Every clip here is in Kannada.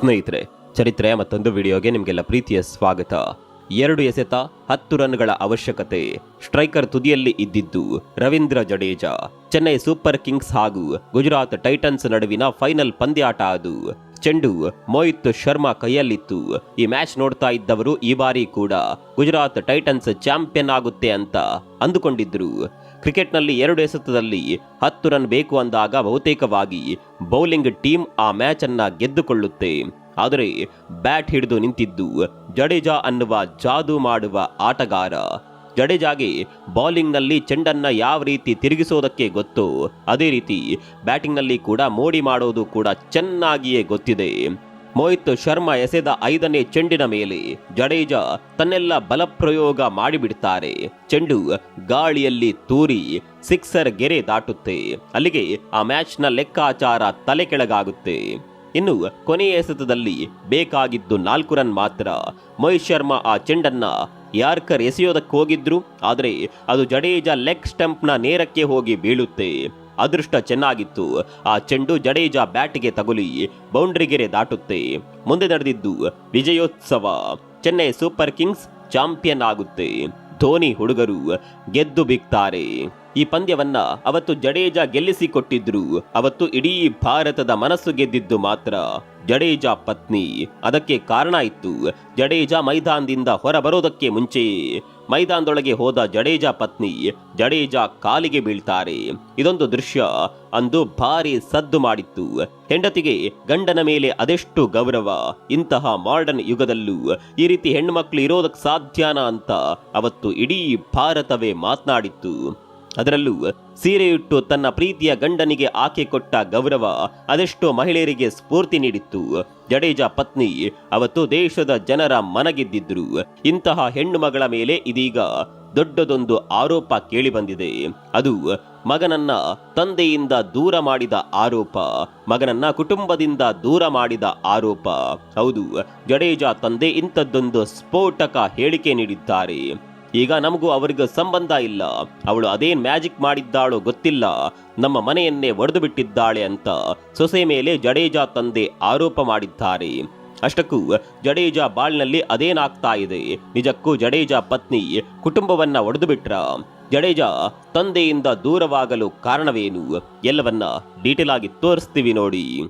ಸ್ನೇಹಿತರೆ, ಚರಿತ್ರೆ ಮತ್ತೊಂದು ವಿಡಿಯೋಗೆ ನಿಮಗೆಲ್ಲ ಪ್ರೀತಿಯ ಸ್ವಾಗತ. ಎರಡು ಎಸೆತ ಹತ್ತು ರನ್ಗಳ ಅವಶ್ಯಕತೆ. ಸ್ಟ್ರೈಕರ್ ತುದಿಯಲ್ಲಿ ಇದ್ದಿದ್ದು ರವೀಂದ್ರ ಜಡೇಜಾ. ಚೆನ್ನೈ ಸೂಪರ್ ಕಿಂಗ್ಸ್ ಹಾಗೂ ಗುಜರಾತ್ ಟೈಟನ್ಸ್ ನಡುವಿನ ಫೈನಲ್ ಪಂದ್ಯಾಟ ಅದು. ಚೆಂಡು, ಮೋಹಿತ್ ಶರ್ಮಾ ಕೈಯಲ್ಲಿತ್ತು. ಈ ಮ್ಯಾಚ್ ನೋಡ್ತಾ ಇದ್ದವರು ಈ ಬಾರಿ ಕೂಡ ಗುಜರಾತ್ ಟೈಟನ್ಸ್ ಚಾಂಪಿಯನ್ ಆಗುತ್ತೆ ಅಂತ ಅಂದುಕೊಂಡಿದ್ರು. ಕ್ರಿಕೆಟ್ನಲ್ಲಿ ಎರಡು ಎಸೆತದಲ್ಲಿ ಹತ್ತು ರನ್ ಬೇಕು ಅಂದಾಗ ಬಹುತೇಕವಾಗಿ ಬೌಲಿಂಗ್ ಟೀಮ್ ಆ ಮ್ಯಾಚ್ ಅನ್ನ ಗೆದ್ದುಕೊಳ್ಳುತ್ತೆ. ಆದರೆ ಬ್ಯಾಟ್ ಹಿಡಿದು ನಿಂತಿದ್ದು ಜಡೇಜಾ ಅನ್ನುವ ಜಾದು ಮಾಡುವ ಆಟಗಾರ. ಜಡೇಜಾಗೆ ಬೌಲಿಂಗ್ನಲ್ಲಿ ಚೆಂಡನ್ನ ಯಾವ ರೀತಿ ತಿರುಗಿಸೋದಕ್ಕೆ ಗೊತ್ತು, ಅದೇ ರೀತಿ ಬ್ಯಾಟಿಂಗ್ನಲ್ಲಿ ಕೂಡ ಮೋಡಿ ಮಾಡೋದು ಕೂಡ ಚೆನ್ನಾಗಿಯೇ ಗೊತ್ತಿದೆ. ಮೋಹಿತ್ ಶರ್ಮಾ ಎಸೆದ ಐದನೇ ಚೆಂಡಿನ ಮೇಲೆ ಜಡೇಜಾ ತನ್ನೆಲ್ಲ ಬಲಪ್ರಯೋಗ ಮಾಡಿಬಿಡ್ತಾರೆ. ಚೆಂಡು ಗಾಳಿಯಲ್ಲಿ ತೂರಿ ಸಿಕ್ಸರ್ ಗೆರೆ ದಾಟುತ್ತೆ. ಅಲ್ಲಿಗೆ ಆ ಮ್ಯಾಚ್ನ ಲೆಕ್ಕಾಚಾರ ತಲೆ ಕೆಳಗಾಗುತ್ತೆ. ಇನ್ನು ಕೊನೆಯ ಎಸೆತದಲ್ಲಿ ಬೇಕಾಗಿದ್ದು ನಾಲ್ಕು ರನ್ ಮಾತ್ರ. ಮೋಹಿತ್ ಶರ್ಮಾ ಆ ಚೆಂಡನ್ನ ಯಾರ್ಕರ್ ಎಸೆಯೋದಕ್ಕೆ ಹೋಗಿದ್ರು ಆದರೆ ಅದು ಜಡೇಜಾ ಲೆಗ್ ಸ್ಟಂಪ್ನ ನೇರಕ್ಕೆ ಹೋಗಿ ಬೀಳುತ್ತೆ. ಅದೃಷ್ಟ ಚೆನ್ನಾಗಿತ್ತು. ಆ ಚೆಂಡು ಜಡೇಜಾ ಬ್ಯಾಟ್ಗೆ ತಗುಲಿ, ಬೌಂಡ್ರಿಗೆರೆ ದಾಟುತ್ತೆ. ಮುಂದೆ ನಡೆದಿದ್ದು ವಿಜಯೋತ್ಸವ. ಚೆನ್ನೈ ಸೂಪರ್ ಕಿಂಗ್ಸ್ ಚಾಂಪಿಯನ್ ಆಗುತ್ತೆ. ಧೋನಿ ಹುಡುಗರು ಗೆದ್ದು ಬಿಗ್ತಾರೆ. ಈ ಪಂದ್ಯವನ್ನ ಅವತ್ತು ಜಡೇಜಾ ಗೆಲ್ಲಿಸಿಕೊಟ್ಟಿದ್ರು. ಅವತ್ತು ಇಡೀ ಭಾರತದ ಮನಸ್ಸು ಗೆದ್ದಿದ್ದು ಮಾತ್ರ ಜಡೇಜಾ ಪತ್ನಿ. ಅದಕ್ಕೆ ಕಾರಣ ಇತ್ತು, ಜಡೇಜಾ ಮೈದಾನದಿಂದ ಹೊರಬರೋದಕ್ಕೆ ಮುಂಚೆ ಮೈದಾನದೊಳಗೆ ಹೋದ ಜಡೇಜಾ ಪತ್ನಿ ಜಡೇಜಾ ಕಾಲಿಗೆ ಬೀಳ್ತಾರೆ. ಇದೊಂದು ದೃಶ್ಯ ಅಂದು ಭಾರಿ ಸದ್ದು ಮಾಡಿತ್ತು. ಹೆಂಡತಿಗೆ ಗಂಡನ ಮೇಲೆ ಅದೆಷ್ಟು ಗೌರವ, ಇಂತಹ ಮಾಡರ್ನ್ ಯುಗದಲ್ಲೂ ಈ ರೀತಿ ಹೆಣ್ಮಕ್ಳು ಇರೋದಕ್ಕೆ ಸಾಧ್ಯನಾ ಅಂತ ಅವತ್ತು ಇಡೀ ಭಾರತವೇ ಮಾತನಾಡಿತ್ತು. ಅದರಲ್ಲೂ ಸೀರೆಯುಟ್ಟು ತನ್ನ ಪ್ರೀತಿಯ ಗಂಡನಿಗೆ ಆಕೆ ಕೊಟ್ಟ ಗೌರವ ಅದೆಷ್ಟೋ ಮಹಿಳೆಯರಿಗೆ ಸ್ಫೂರ್ತಿ ನೀಡಿತ್ತು. ಜಡೇಜಾ ಪತ್ನಿ, ಅವತ್ತು ದೇಶದ ಜನರ ಮನಗೆದ್ದಿದ್ರು. ಇಂತಹ ಹೆಣ್ಣು ಮಗಳ ಮೇಲೆ ಇದೀಗ ದೊಡ್ಡದೊಂದು ಆರೋಪ ಕೇಳಿಬಂದಿದೆ. ಅದು ಮಗನನ್ನ ತಂದೆಯಿಂದ ದೂರ ಮಾಡಿದ ಆರೋಪ, ಮಗನನ್ನ ಕುಟುಂಬದಿಂದ ದೂರ ಮಾಡಿದ ಆರೋಪ. ಹೌದು, ಜಡೇಜಾ ತಂದೆ ಇಂಥದ್ದೊಂದು ಸ್ಫೋಟಕ ಹೇಳಿಕೆ ನೀಡಿದ್ದಾರೆ. ಈಗ ನಮಗೂ ಅವರಿಗೂ ಸಂಬಂಧ ಇಲ್ಲ. ಅವಳು ಅದೇನ್ ಮ್ಯಾಜಿಕ್ ಮಾಡಿದ್ದಾಳೋ ಗೊತ್ತಿಲ್ಲ. ನಮ್ಮ ಮನೆಯನ್ನೇ ಒಡೆದು ಬಿಟ್ಟಿದ್ದಾಳೆ ಅಂತ ಸೊಸೆ ಮೇಲೆ ಜಡೇಜಾ ತಂದೆ ಆರೋಪ ಮಾಡಿದ್ದಾರೆ. ಅಷ್ಟಕ್ಕೂ ಜಡೇಜಾ ಬಾಳ್ನಲ್ಲಿ ಅದೇನಾಗ್ತಾ ಇದೆ? ನಿಜಕ್ಕೂ ಜಡೇಜಾ ಪತ್ನಿ ಕುಟುಂಬವನ್ನ ಒಡೆದು ಬಿಟ್ರ ಜಡೇಜಾ ತಂದೆಯಿಂದ ದೂರವಾಗಲು ಕಾರಣವೇನು? ಎಲ್ಲವನ್ನ ಡೀಟೇಲ್ ಆಗಿ ತೋರಿಸ್ತೀವಿ ನೋಡಿ.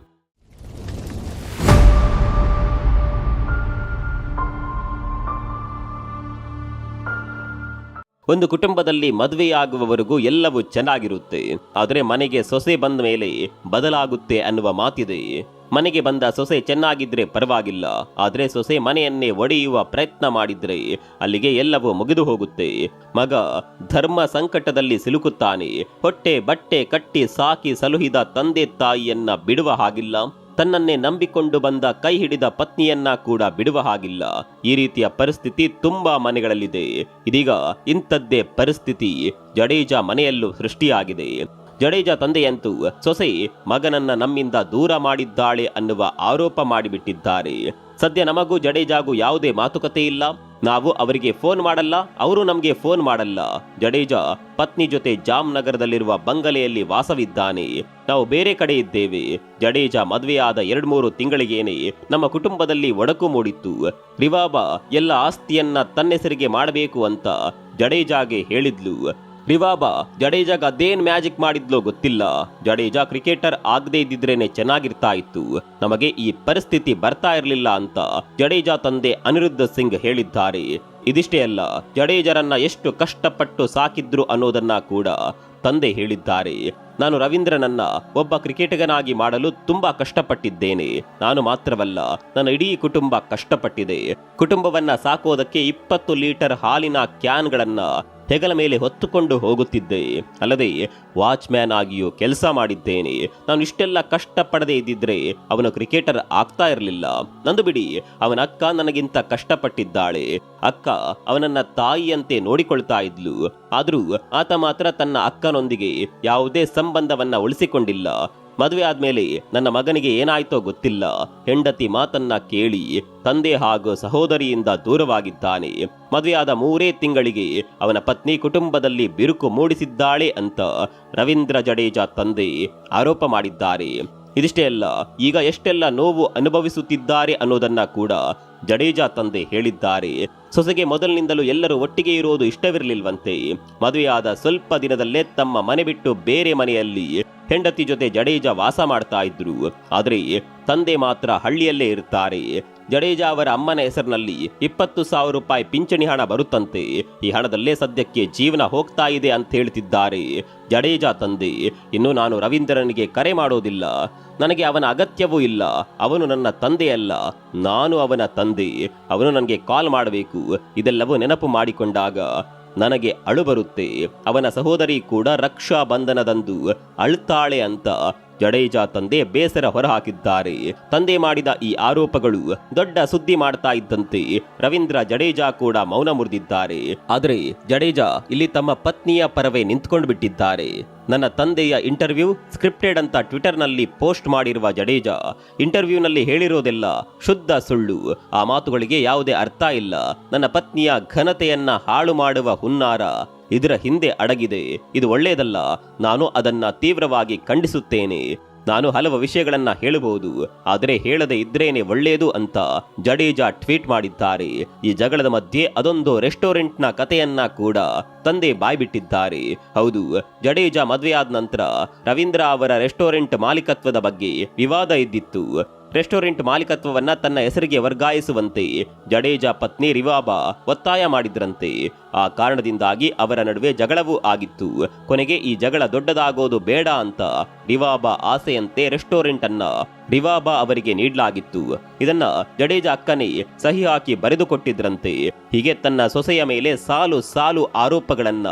ಒಂದು ಕುಟುಂಬದಲ್ಲಿ ಮದುವೆಯಾಗುವವರೆಗೂ ಎಲ್ಲವೂ ಚೆನ್ನಾಗಿರುತ್ತೆ. ಆದರೆ ಮನೆಗೆ ಸೊಸೆ ಬಂದ ಮೇಲೆ ಬದಲಾಗುತ್ತೆ ಅನ್ನುವ ಮಾತಿದೆ. ಮನೆಗೆ ಬಂದ ಸೊಸೆ ಚೆನ್ನಾಗಿದ್ರೆ ಪರವಾಗಿಲ್ಲ. ಆದರೆ ಸೊಸೆ ಮನೆಯನ್ನೇ ಒಡೆಯುವ ಪ್ರಯತ್ನ ಮಾಡಿದ್ರೆ ಅಲ್ಲಿಗೆ ಎಲ್ಲವೂ ಮುಗಿದು ಹೋಗುತ್ತೆ. ಮಗ ಧರ್ಮ ಸಂಕಟದಲ್ಲಿ ಸಿಲುಕುತ್ತಾನೆ. ಹೊಟ್ಟೆ ಬಟ್ಟೆ ಕಟ್ಟಿ ಸಾಕಿ ಸಲುಹಿದ ತಂದೆ ತಾಯಿಯನ್ನ ಬಿಡುವ ಹಾಗಿಲ್ಲ. ತನ್ನನ್ನೇ ನಂಬಿಕೊಂಡು ಬಂದ ಕೈ ಹಿಡಿದ ಪತ್ನಿಯನ್ನ ಕೂಡ ಬಿಡುವ ಹಾಗಿಲ್ಲ. ಈ ರೀತಿಯ ಪರಿಸ್ಥಿತಿ ತುಂಬಾ ಮನೆಗಳಲ್ಲಿದೆ. ಇದೀಗ ಇಂಥದ್ದೇ ಪರಿಸ್ಥಿತಿ. ಜಡೇಜಾ ಮನೆಯಲ್ಲೂ ಸೃಷ್ಟಿಯಾಗಿದೆ. ಜಡೇಜಾ ತಂದೆಯಂತೂ ಸೊಸೆ ಮಗನನ್ನ ನಮ್ಮಿಂದ ದೂರ ಮಾಡಿದ್ದಾಳೆ ಅನ್ನುವ ಆರೋಪ ಮಾಡಿಬಿಟ್ಟಿದ್ದಾರೆ. ಸದ್ಯ ನಮಗೂ ಜಡೇಜಾಗೂ ಯಾವುದೇ ಮಾತುಕತೆ ಇಲ್ಲ. ನಾವು ಅವರಿಗೆ ಫೋನ್ ಮಾಡಲ್ಲ, ಅವರು ನಮಗೆ ಫೋನ್ ಮಾಡಲ್ಲ. ಜಡೇಜಾ ಪತ್ನಿ ಜೊತೆ ಜಾಮ್ ನಗರದಲ್ಲಿರುವ ಬಂಗಲೆಯಲ್ಲಿ ವಾಸವಿದ್ದಾನೆ. ನಾವು ಬೇರೆ ಕಡೆ ಇದ್ದೇವೆ. ಜಡೇಜಾ ಮದುವೆಯಾದ ಎರಡು ಮೂರು ತಿಂಗಳಿಗೇನೆ ನಮ್ಮ ಕುಟುಂಬದಲ್ಲಿ ಒಡಕು ಮೂಡಿತ್ತು. ರಿವಾಬಾ ಎಲ್ಲ ಆಸ್ತಿಯನ್ನ ತನ್ನೆಸರಿಗೆ ಮಾಡಬೇಕು ಅಂತ ಜಡೇಜಾಗೆ ಹೇಳಿದ್ಲು. ರಿವಾಬಾ ಜಡೇಜಾಗ ಅದೇನ್ ಮ್ಯಾಜಿಕ್ ಮಾಡಿದ್ಲೋ ಗೊತ್ತಿಲ್ಲ. ಜಡೇಜಾ ಕ್ರಿಕೆಟರ್ ಆಗದೇ ಇದ್ದಿದ್ರೇನೆ ಚೆನ್ನಾಗಿರ್ತಾ ಇತ್ತು ನಮಗೆ ಈ ಪರಿಸ್ಥಿತಿ ಬರ್ತಾ ಇರಲಿಲ್ಲ ಅಂತ ಜಡೇಜಾ ತಂದೆ ಅನಿರುದ್ಧ ಸಿಂಗ್ ಹೇಳಿದ್ದಾರೆ. ಇದಿಷ್ಟೇ ಅಲ್ಲ, ಜಡೇಜರನ್ನ ಎಷ್ಟು ಕಷ್ಟಪಟ್ಟು ಸಾಕಿದ್ರು ಅನ್ನೋದನ್ನ ಕೂಡ ತಂದೆ ಹೇಳಿದ್ದಾರೆ. ನಾನು ರವೀಂದ್ರನನ್ನ ಒಬ್ಬ ಕ್ರಿಕೆಟಿಗನಾಗಿ ಮಾಡಲು ತುಂಬಾ ಕಷ್ಟಪಟ್ಟಿದ್ದೇನೆ. ನಾನು ಮಾತ್ರವಲ್ಲ, ನನ್ನ ಇಡೀ ಕುಟುಂಬ ಕಷ್ಟಪಟ್ಟಿದೆ. ಕುಟುಂಬವನ್ನ ಸಾಕೋದಕ್ಕೆ ಇಪ್ಪತ್ತು ಲೀಟರ್ ಹಾಲಿನ ಕ್ಯಾನ್ಗಳನ್ನ ಹೆಗಲ ಮೇಲೆ ಹೊತ್ತುಕೊಂಡು ಹೋಗುತ್ತಿದ್ದೆ. ಅಲ್ಲದೆ ವಾಚ್ಮ್ಯಾನ್ ಆಗಿಯೂ ಕೆಲಸ ಮಾಡಿದ್ದೇನೆ. ನಾನು ಇಷ್ಟೆಲ್ಲ ಕಷ್ಟಪಡದೇ ಇದ್ದಿದ್ರೆ ಅವನು ಕ್ರಿಕೆಟರ್ ಆಗ್ತಾ ಇರಲಿಲ್ಲ. ನಂದು ಬಿಡಿ, ಅವನ ಅಕ್ಕ ನನಗಿಂತ ಕಷ್ಟಪಟ್ಟಿದ್ದಾಳೆ. ಅಕ್ಕ ಅವನನ್ನ ತಾಯಿಯಂತೆ ನೋಡಿಕೊಳ್ತಾ ಇದ್ಲು. ಆದರೂ ಆತ ಮಾತ್ರ ತನ್ನ ಅಕ್ಕನೊಂದಿಗೆ ಯಾವುದೇ ಸಂಬಂಧವನ್ನ ಉಳಿಸಿಕೊಂಡಿಲ್ಲ. ಮದುವೆ ಆದ್ಮೇಲೆ ನನ್ನ ಮಗನಿಗೆ ಏನಾಯ್ತೋ ಗೊತ್ತಿಲ್ಲ. ಹೆಂಡತಿ ಮಾತನ್ನ ಕೇಳಿ ತಂದೆ ಹಾಗೂ ಸಹೋದರಿಯಿಂದ ದೂರವಾಗಿದ್ದಾನೆ. ಮದುವೆಯಾದ ಮೂರೇ ತಿಂಗಳಿಗೆ ಅವನ ಪತ್ನಿ ಕುಟುಂಬದಲ್ಲಿ ಬಿರುಕು ಮೂಡಿಸಿದ್ದಾಳೆ ಅಂತ ರವೀಂದ್ರ ಜಡೇಜಾ ತಂದೆ ಆರೋಪ ಮಾಡಿದ್ದಾರೆ. ಇದಿಷ್ಟೇ ಅಲ್ಲ, ಈಗ ಎಷ್ಟೆಲ್ಲ ನೋವು ಅನುಭವಿಸುತ್ತಿದ್ದಾರೆ ಅನ್ನೋದನ್ನ ಕೂಡ ಜಡೇಜಾ ತಂದೆ ಹೇಳಿದ್ದಾರೆ. ಸೊಸೆಗೆ ಮೊದಲಿನಿಂದಲೂ ಎಲ್ಲರೂ ಒಟ್ಟಿಗೆ ಇರುವುದು ಇಷ್ಟವಿರಲಿಲ್ವಂತೆ. ಮದುವೆಯಾದ ಸ್ವಲ್ಪ ದಿನದಲ್ಲೇ ತಮ್ಮ ಮನೆ ಬಿಟ್ಟು ಬೇರೆ ಮನೆಯಲ್ಲಿ ಹೆಂಡತಿ ಜೊತೆ ಜಡೇಜಾ ವಾಸ ಮಾಡ್ತಾ ಇದ್ರು. ಆದರೆ ತಂದೆ ಮಾತ್ರ ಹಳ್ಳಿಯಲ್ಲೇ ಇರ್ತಾರೆ. ಜಡೇಜಾ ಅವರ ಅಮ್ಮನ ಹೆಸರಿನಲ್ಲಿ ಇಪ್ಪತ್ತು ಸಾವಿರ ರೂಪಾಯಿ ಪಿಂಚಣಿ ಹಣ ಬರುತ್ತಂತೆ. ಈ ಹಣದಲ್ಲೇ ಸದ್ಯಕ್ಕೆ ಜೀವನ ಹೋಗ್ತಾ ಇದೆ ಅಂತ ಹೇಳ್ತಿದ್ದಾರೆ ಜಡೇಜಾ ತಂದೆ. ಇನ್ನು ನಾನು ರವೀಂದ್ರನಿಗೆ ಕರೆ ಮಾಡೋದಿಲ್ಲ. ನನಗೆ ಅವನ ಅಗತ್ಯವೂ ಇಲ್ಲ. ಅವನು ನನ್ನ ತಂದೆಯಲ್ಲ ನಾನು ಅವನ ತಂದೆ. ಅವನು ನನಗೆ ಕಾಲ್ ಮಾಡಬೇಕು. ಇದೆಲ್ಲವೂ ನೆನಪು ಮಾಡಿಕೊಂಡಾಗ ನನಗೆ ಅಳು ಬರುತ್ತೆ. ಅವನ ಸಹೋದರಿ ಕೂಡ ರಕ್ಷಾ ಬಂಧನದಂದು ಅಳ್ತಾಳೆ ಅಂತ ಜಡೇಜಾ ತಂದೆ ಬೇಸರ ಹೊರಹಾಕಿದ್ದಾರೆ. ತಂದೆ ಮಾಡಿದ ಈ ಆರೋಪಗಳು ದೊಡ್ಡ ಸುದ್ದಿ ಮಾಡ್ತಾ ಇದ್ದಂತೆ ರವೀಂದ್ರ ಜಡೇಜಾ ಕೂಡ ಮೌನ ಮುರಿದಿದ್ದಾರೆ. ಆದರೆ ಜಡೇಜಾ ಇಲ್ಲಿ ತಮ್ಮ ಪತ್ನಿಯ ಪರವೇ ನಿಂತ್ಕೊಂಡು ಬಿಟ್ಟಿದ್ದಾರೆ ನನ್ನ ತಂದೆಯ ಇಂಟರ್ವ್ಯೂ ಸ್ಕ್ರಿಪ್ಟೆಡ್ ಅಂತ ಟ್ವಿಟರ್ನಲ್ಲಿ ಪೋಸ್ಟ್ ಮಾಡಿರುವ ಜಡೇಜಾ, ಇಂಟರ್ವ್ಯೂನಲ್ಲಿ ಹೇಳಿರೋದೆಲ್ಲ ಶುದ್ಧ ಸುಳ್ಳು. ಆ ಮಾತುಗಳಿಗೆ ಯಾವುದೇ ಅರ್ಥ ಇಲ್ಲ. ನನ್ನ ಪತ್ನಿಯ ಘನತೆಯನ್ನ ಹಾಳು ಮಾಡುವ ಹುನ್ನಾರ ಇದರ ಹಿಂದೆ ಅಡಗಿದೆ. ಇದು ಒಳ್ಳೆಯದಲ್ಲ. ನಾನು ಅದನ್ನ ತೀವ್ರವಾಗಿ ಖಂಡಿಸುತ್ತೇನೆ. ನಾನು ಹಲವು ವಿಷಯಗಳನ್ನ ಹೇಳಬಹುದು. ಆದರೆ ಹೇಳದೆ ಇದ್ರೇನೆ ಒಳ್ಳೆಯದು ಅಂತ ಜಡೇಜಾ ಟ್ವೀಟ್ ಮಾಡಿದ್ದಾರೆ. ಈ ಜಗಳದ ಮಧ್ಯೆ ಅದೊಂದು ರೆಸ್ಟೋರೆಂಟ್ನ ಕಥೆಯನ್ನ ಕೂಡ ತಂದೆ ಬಾಯ್ಬಿಟ್ಟಿದ್ದಾರೆ. ಹೌದು, ಜಡೇಜಾ ಮದುವೆಯಾದ ನಂತರ ರವೀಂದ್ರ ಅವರ ರೆಸ್ಟೋರೆಂಟ್ ಮಾಲೀಕತ್ವದ ಬಗ್ಗೆ ವಿವಾದ ಇದ್ದಿತ್ತು. ರೆಸ್ಟೋರೆಂಟ್ ಮಾಲೀಕತ್ವವನ್ನ ತನ್ನ ಹೆಸರಿಗೆ ವರ್ಗಾಯಿಸುವಂತೆ ಜಡೇಜಾ ಪತ್ನಿ ರಿವಾಬಾ ಒತ್ತಾಯ ಮಾಡಿದ್ರಂತೆ. ಆ ಕಾರಣದಿಂದಾಗಿ ಅವರ ನಡುವೆ ಜಗಳವೂ ಆಗಿತ್ತು. ಕೊನೆಗೆ ಈ ಜಗಳ ದೊಡ್ಡದಾಗೋದು ಬೇಡ ಅಂತ ರಿವಾಬಾ ಆಸೆಯಂತೆ ರೆಸ್ಟೋರೆಂಟ್ ಅನ್ನ ರಿವಾಬಾ ಅವರಿಗೆ ನೀಡಲಾಗಿತ್ತು. ಇದನ್ನ ಜಡೇಜಾ ಅಕ್ಕನೇ ಸಹಿ ಹಾಕಿ ಬರೆದುಕೊಟ್ಟಿದ್ರಂತೆ ಹೀಗೆ ತನ್ನ ಸೊಸೆಯ ಮೇಲೆ ಸಾಲು ಸಾಲು ಆರೋಪಗಳನ್ನ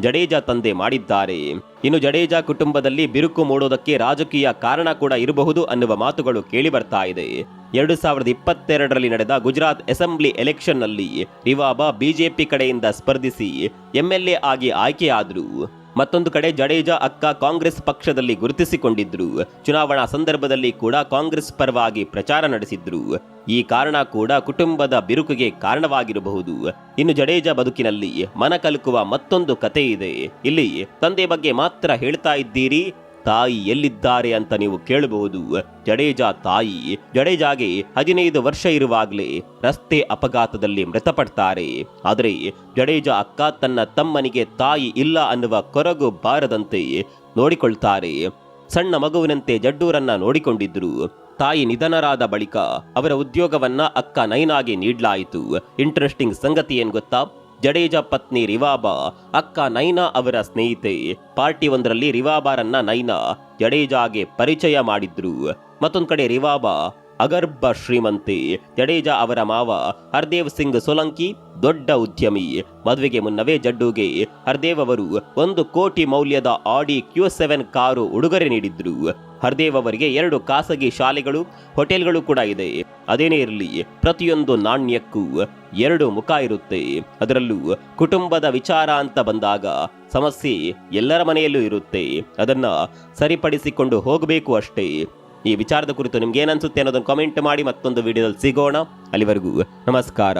ಜಡೇಜಾ ತಂದೆ ಮಾಡಿದ್ದಾರೆ. ಇನ್ನು ಜಡೇಜಾ ಕುಟುಂಬದಲ್ಲಿ ಬಿರುಕು ಮೂಡೋದಕ್ಕೆ ರಾಜಕೀಯ ಕಾರಣ ಕೂಡ ಇರಬಹುದು ಅನ್ನುವ ಮಾತುಗಳು ಕೇಳಿ ಬರ್ತಾ ಇದೆ. ಎರಡು ಸಾವಿರದ ಇಪ್ಪತ್ತೆರಡರಲ್ಲಿ ನಡೆದ ಗುಜರಾತ್ ಅಸೆಂಬ್ಲಿ ಎಲೆಕ್ಷನ್ನಲ್ಲಿ ರಿವಾಬಾ ಬಿಜೆಪಿ ಕಡೆಯಿಂದ ಸ್ಪರ್ಧಿಸಿ ಎಂಎಲ್ಎ ಆಗಿ ಆಯ್ಕೆಯಾದರು. ಮತ್ತೊಂದು ಕಡೆ ಜಡೇಜಾ ಅಕ್ಕ ಕಾಂಗ್ರೆಸ್ ಪಕ್ಷದಲ್ಲಿ ಗುರುತಿಸಿಕೊಂಡಿದ್ರು. ಚುನಾವಣಾ ಸಂದರ್ಭದಲ್ಲಿ ಕೂಡ ಕಾಂಗ್ರೆಸ್ ಪರವಾಗಿ ಪ್ರಚಾರ ನಡೆಸಿದ್ರು. ಈ ಕಾರಣ ಕೂಡ ಕುಟುಂಬದ ಬಿರುಕಿಗೆ ಕಾರಣವಾಗಿರಬಹುದು. ಇನ್ನು ಜಡೇಜಾ ಬದುಕಿನಲ್ಲಿ ಮನ ಕಲುಕುವ ಮತ್ತೊಂದು ಕತೆ ಇದೆ. ಇಲ್ಲಿ ತಂದೆ ಬಗ್ಗೆ ಮಾತ್ರ ಹೇಳ್ತಾ ಇದ್ದೀರಿ? ತಾಯಿ ಎಲ್ಲಿದ್ದಾರೆ ಅಂತ ನೀವು ಕೇಳಬಹುದು. ಜಡೇಜಾ ತಾಯಿ ಜಡೇಜಾಗೆ ಹದಿನೈದು ವರ್ಷ ಇರುವಾಗಲೇ ರಸ್ತೆ ಅಪಘಾತದಲ್ಲಿ ಮೃತಪಡ್ತಾರೆ. ಆದರೆ ಜಡೇಜಾ ಅಕ್ಕ ತನ್ನ ತಮ್ಮನಿಗೆ ತಾಯಿ ಇಲ್ಲ ಅನ್ನುವ ಕೊರಗು ಬಾರದಂತೆ ನೋಡಿಕೊಳ್ತಾರೆ. ಸಣ್ಣ ಮಗುವಿನಂತೆ ಜಡ್ಡೂರನ್ನ ನೋಡಿಕೊಂಡಿದ್ರು. ತಾಯಿ ನಿಧನರಾದ ಬಳಿಕ ಅವರ ಉದ್ಯೋಗವನ್ನ ಅಕ್ಕ ನೈನಾಗೆ ನೀಡಲಾಯಿತು. ಇಂಟ್ರೆಸ್ಟಿಂಗ್ ಸಂಗತಿ ಏನ್ ಗೊತ್ತಾ? ಜಡೇಜಾ ಪತ್ನಿ ರಿವಾಬಾ, ಅಕ್ಕ ನೈನಾ ಅವರ ಸ್ನೇಹಿತೆ. ಪಾರ್ಟಿ ಒಂದರಲ್ಲಿ ರಿವಾಬಾರನ್ನ ನೈನಾ ಜಡೇಜಾಗೆ ಪರಿಚಯ ಮಾಡಿದ್ರು. ಮತ್ತೊಂದು ಕಡೆ ರಿವಾಬಾ, ಅಗರ್ಭ ಶ್ರೀಮಂತೆ. ಜಡೇಜಾ ಅವರ ಮಾವ ಹರ್ದೇವ್ ಸಿಂಗ್ ಸೋಲಂಕಿ, ದೊಡ್ಡ ಉದ್ಯಮಿ. ಮದುವೆಗೆ ಮುನ್ನವೇ ಜಡ್ಡುಗೆ ಹರ್ದೇವ್ ಅವರು ಒಂದು ಕೋಟಿ ಮೌಲ್ಯದ ಆಡಿ ಕ್ಯೂ ಸೆವೆನ್ ಕಾರು ಉಡುಗೊರೆ ನೀಡಿದ್ರು. ಹರ್ದೇವ್ ಅವರಿಗೆ ಎರಡು ಖಾಸಗಿ ಶಾಲೆಗಳು, ಹೋಟೆಲ್ಗಳು ಕೂಡ ಇದೆ. ಅದೇನೇ ಇರಲಿ, ಪ್ರತಿಯೊಂದು ನಾಣ್ಯಕ್ಕೂ ಎರಡು ಮುಖ ಇರುತ್ತೆ. ಅದರಲ್ಲೂ ಕುಟುಂಬದ ವಿಚಾರ ಅಂತ ಬಂದಾಗ ಸಮಸ್ಯೆ ಎಲ್ಲರ ಮನೆಯಲ್ಲೂ ಇರುತ್ತೆ. ಅದನ್ನ ಸರಿಪಡಿಸಿಕೊಂಡು ಹೋಗಬೇಕು ಅಷ್ಟೇ. ಈ ವಿಚಾರದ ಕುರಿತು ನಿಮ್ಗೆ ಏನನ್ಸುತ್ತೆ ಅನ್ನೋದನ್ನು ಕಾಮೆಂಟ್ ಮಾಡಿ ಮತ್ತೊಂದು ವಿಡಿಯೋದಲ್ಲಿ ಸಿಗೋಣ. ಅಲ್ಲಿವರೆಗೂ ನಮಸ್ಕಾರ.